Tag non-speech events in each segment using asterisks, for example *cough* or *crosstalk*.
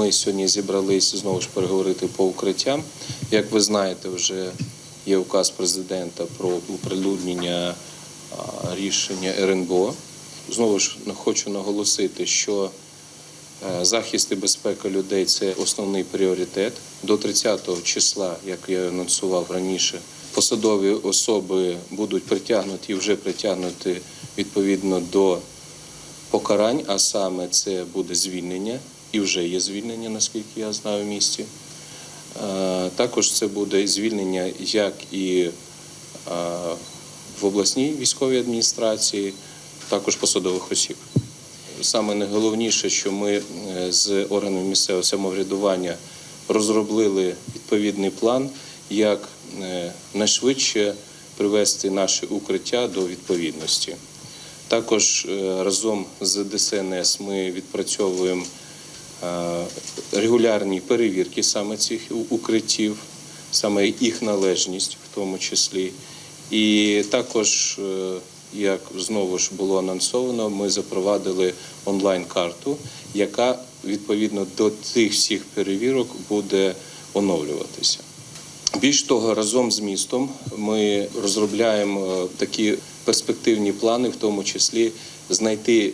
ми сьогодні зібрались знову ж переговорити по укриттям. Як ви знаєте, вже є указ президента про оприлюднення рішення РНБО. Знову ж хочу наголосити, що е, захист і безпека людей це основний пріоритет. До 30 числа, як я анонсував раніше, посадові особи будуть притягнуті і вже притягнуті відповідно до покарань, а саме це буде звільнення, і вже є звільнення, наскільки я знаю, в місті. Е, Також це буде звільнення як і е, в обласній військовій адміністрації, також посадових осіб. Саме найголовніше, що ми е, з органами місцевого самоврядування розробили відповідний план, як найшвидше привести наше укриття до відповідності. Також разом з ДСНС ми відпрацьовуємо регулярні перевірки саме цих укриттів, саме їх належність в тому числі. І також, е, як знову ж було анонсовано, ми запровадили онлайн-карту, яка відповідно до тих всіх перевірок буде оновлюватися. Більш того, разом з містом ми розробляємо е, такі перспективні плани, в тому числі знайти е,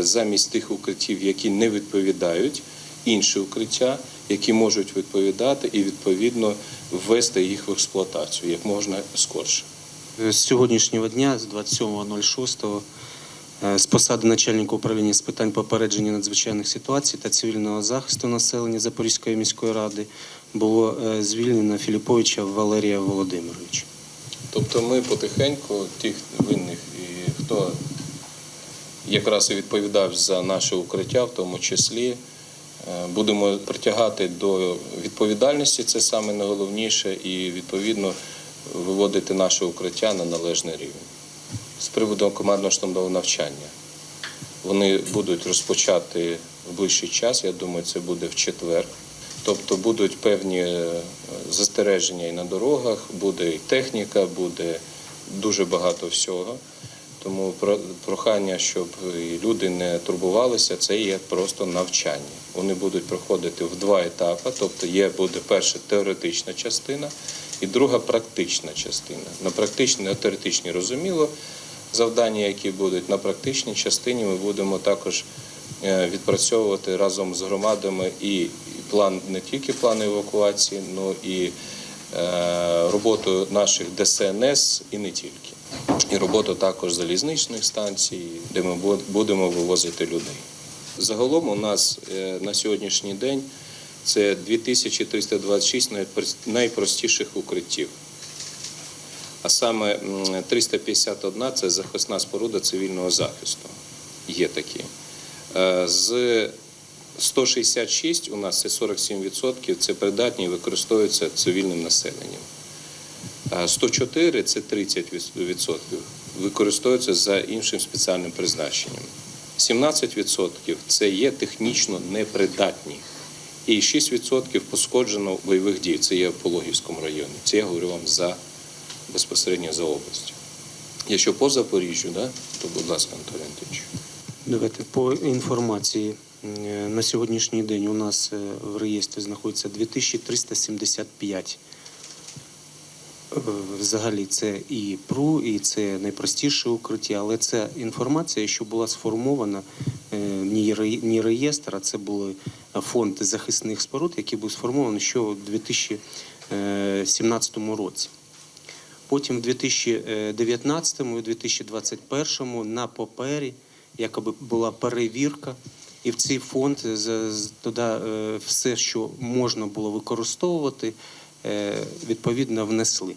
замість тих укриттів, які не відповідають, інші укриття, які можуть відповідати, і відповідно ввести їх в експлуатацію як можна скорше. З сьогоднішнього дня, з 27.06, е, з посади начальника управління з питань попередження надзвичайних ситуацій та цивільного захисту населення Запорізької міської ради було е, звільнено Філіповича Валерія Володимировича. Тобто ми потихеньку тих винних і хто якраз і відповідав за наше укриття, в тому числі, е, будемо притягати до відповідальності, це саме найголовніше, і відповідно виводити наше укриття на належний рівень. З приводу командно штурмового навчання. Вони будуть розпочати в ближчий час, я думаю, це буде в четвер. Тобто будуть певні е, застереження і на дорогах, буде і техніка, буде дуже багато всього. Тому про- прохання, щоб люди не турбувалися, це є просто навчання. Вони будуть проходити в два етапи. Тобто є буде перша теоретична частина і друга практична частина. На практичній, на теоретичній розуміло завдання, які будуть на практичній частині, ми будемо також е, відпрацьовувати разом з громадами і план не тільки план евакуації, але і е, роботу наших ДСНС і не тільки. І роботу також залізничних станцій, де ми будемо вивозити людей. Загалом у нас е, на сьогоднішній день це 2326 найпр- найпростіших укриттів. А саме 351 це захисна споруда цивільного захисту. Є такі. Е, З 166 у нас це 47%, це придатні і використовуються цивільним населенням. А 104 це 30% використовуються за іншим спеціальним призначенням. 17% це є технічно непридатні. І 6% пошкоджено бойових дій. Це є в Пологівському районі. Це я говорю вам за безпосередньо за областю. Якщо по Запоріжжю, да, то будь ласка, Анатолій. Давайте по інформації. Е, На сьогоднішній день у нас е, в реєстрі знаходиться 2375. Е, Взагалі це і ПРУ, і це найпростіше укриття, але це інформація, що була сформована е, не реєстр, а це був фонд захисних споруд, який був сформований ще у 2017 році. Потім в 2019 і 2021 на папері якоби була перевірка, і в цей фонд туди е, все, що можна було використовувати, е, відповідно внесли.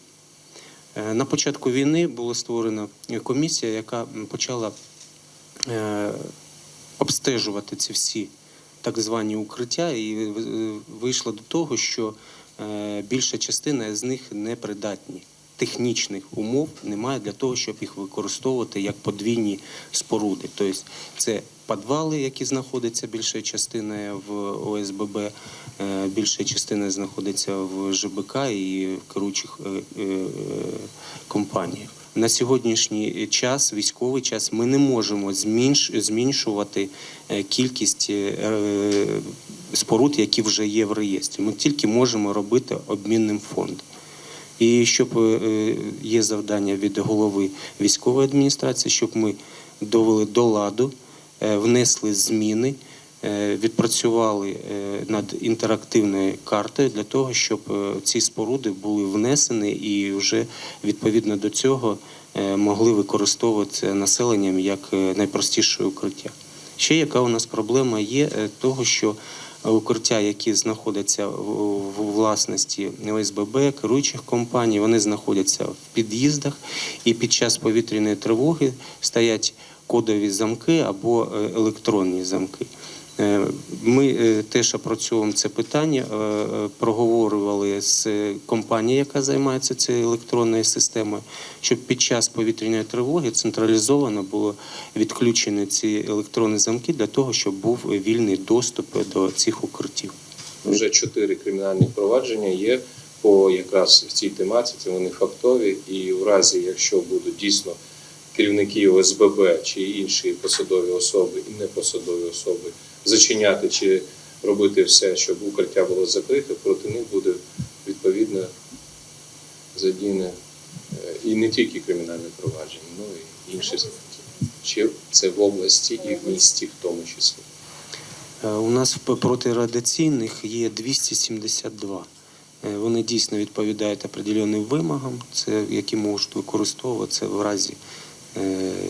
Е, На початку війни була створена комісія, яка почала е, обстежувати ці всі так звані укриття, і вийшло до того, що е, більша частина з них непридатні. Технічних умов немає для того, щоб їх використовувати як подвійні споруди. Тобто це підвали, які знаходяться більша частина в ОСББ, е, більша частина знаходиться в ЖБК і в керуючих е, е, компаніях. На сьогоднішній час, військовий час, ми не можемо зменшувати кількість споруд, які вже є в реєстрі. Ми тільки можемо робити обмінним фондом. І щоб є завдання від голови військової адміністрації, щоб ми довели до ладу, внесли зміни, е, відпрацювали е, над інтерактивною картою для того, щоб е, ці споруди були внесені і вже відповідно до цього е, могли використовуватися населенням як е, найпростіше укриття. Ще яка у нас проблема є е, того, що укриття, які знаходяться в власності ОСББ, керуючих компаній, вони знаходяться в під'їздах, і під час повітряної тривоги стоять кодові замки або е, електронні замки. Е, Ми е, теж опрацьовуємо це питання, проговорювали з компанією, яка займається цією електронною системою, щоб під час повітряної тривоги централізовано було відключені ці електронні замки для того, щоб був вільний доступ до цих укриттів. Вже чотири кримінальні провадження є по якраз в цій тематиці. Вони фактові, і в разі, якщо будуть дійсно керівники ОСББ чи інші посадові особи і непосадові особи зачиняти чи робити все, щоб укриття було закрите, проти них буде відповідно задіяне е, і не тільки кримінальне провадження, ну і інші чи це в області і в місті в тому числі. Е, У нас в протирадіаційних є 272. Е, Вони дійсно відповідають определенним вимогам, це, які можуть використовуватися в разі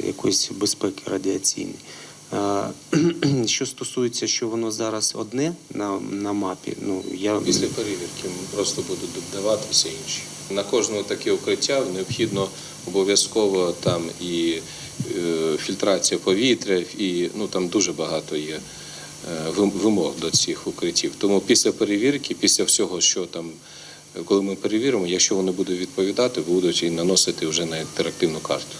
якоїсь безпеки радіаційної. Е, *clears throat* Що стосується, що воно зараз одне на, на мапі, ну я Після перевірки просто будуть додаватися інші. На кожне таке укриття необхідно обов'язково там і е, фільтрація повітря, і ну там дуже багато є е, вимог до цих укриттів. Тому після перевірки, після всього, що там, е, коли ми перевіримо, якщо вони будуть відповідати, будуть і наносити вже на інтерактивну карту.